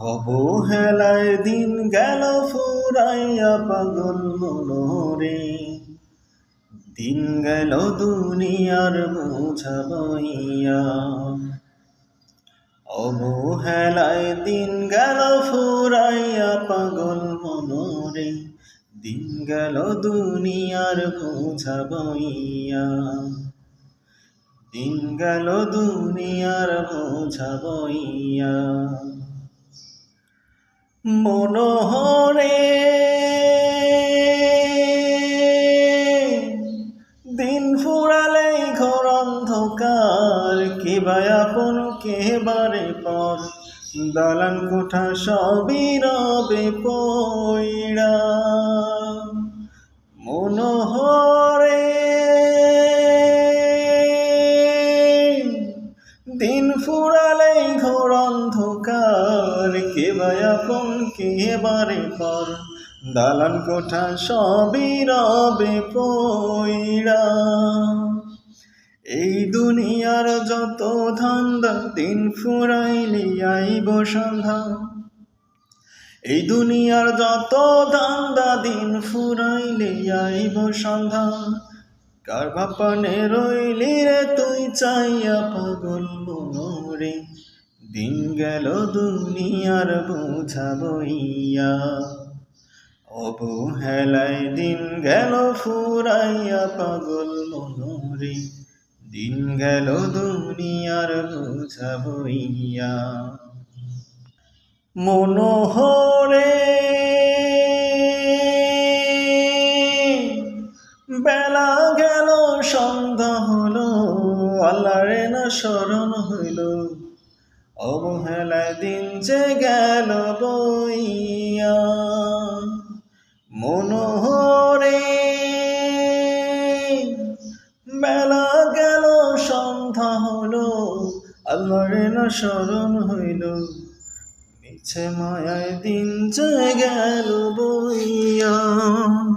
অবহেলায় দিন গেল ফুরাইয়া পাগল মনোরে। দিন গেল দুনিয়ার বোঝা বইয়া। অবহেলায় দিন গেল ফুরাইয়া পাগল মনোরে। দিন গেল দুনিয়ার বোঝা বইয়া। দিন গেল দুনিয়ার বোঝা বইয়া। মনোহরে। দিন ফুরালে ঘর অন্ধকার কে আপন কে বারে পর। দালান কোঠা সবই রবে পইড়া ফুরালে ঘোর অন্ধকার, কে বায়াপন কে বারে পর। দালান কোঠা সবই রবে পইড়া এই দুনিয়ার যত ধান্দা, দিন ফুরাইলে আইব সন্ধ্যা। এই দুনিয়ার যত ধান্দা, দিন ফুরাইলে আইব সন্ধ্যা। কার বাপানে রইলি রে তুই, চাইয়া পাগল মনোরে দিন গেল দুনিয়ার বোঝা বইয়া। অবহেলায় দিন গেল ফুরাইয়া পাগল মনোরে। দিন গেল দুনিয়ার বোঝা বইয়া। মনোহরে বেলা গেল সন্ধ্যা আল্লাহরে না স্মরণ হইল। অবহেলায় দিন যে গেল বইয়া। মনোহরে বেলা গেল, সন্ধ্যা হলো, আল্লাহরে না স্মরণ হইল। মিছে মায়ায় দিন যে গেল বইয়া।